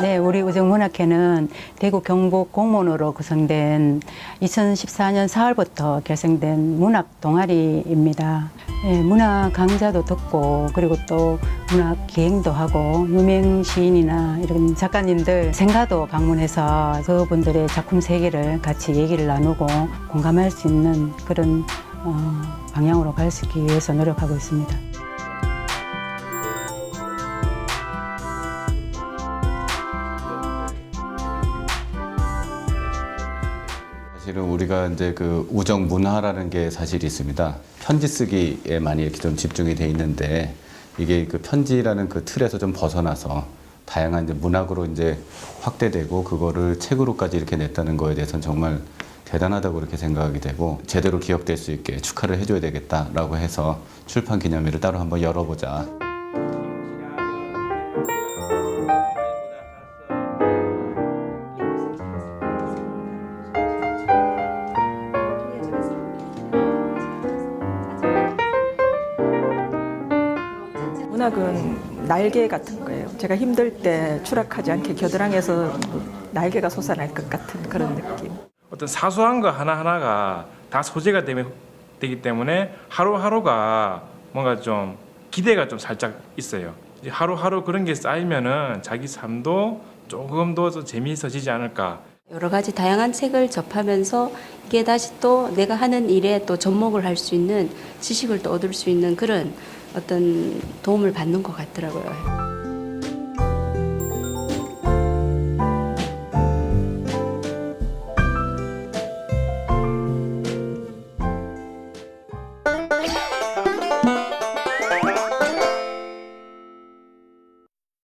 네, 우리 우정문학회는 대구 경북 공무원으로 구성된 2014년 4월부터 결성된 문학 동아리입니다. 네, 문학 강좌도 듣고 그리고 또 문학 기행도 하고 유명 시인이나 이런 작가님들 생가도 방문해서 그분들의 작품 세계를 같이 얘기를 나누고 공감할 수 있는 그런 어, 방향으로 갈 수 있기 위해서 노력하고 있습니다. 사실은 우리가 이제 그 우정 문화라는 게 사실이 있습니다. 편지 쓰기에 많이 이렇게 좀 집중이 돼 있는데 이게 그 편지라는 그 틀에서 좀 벗어나서 다양한 이제 문학으로 이제 확대되고 그거를 책으로까지 이렇게 냈다는 거에 대해서는 정말 대단하다고 그렇게 생각하게 되고 제대로 기억될 수 있게 축하를 해줘야 되겠다라고 해서 출판 기념회를 따로 한번 열어보자. 문학은 날개 같은 거예요. 제가 힘들 때 추락하지 않게 겨드랑이에서 날개가 솟아날 것 같은 그런 느낌. 어떤 사소한 거 하나하나가 다 소재가 되기 때문에 하루하루가 뭔가 좀 기대가 좀 살짝 있어요. 하루하루 그런 게 쌓이면은 자기 삶도 조금 더 재미있어지지 않을까. 여러 가지 다양한 책을 접하면서 이게 다시 또 내가 하는 일에 또 접목을 할 수 있는 지식을 또 얻을 수 있는 그런 어떤 도움을 받는 것 같더라고요.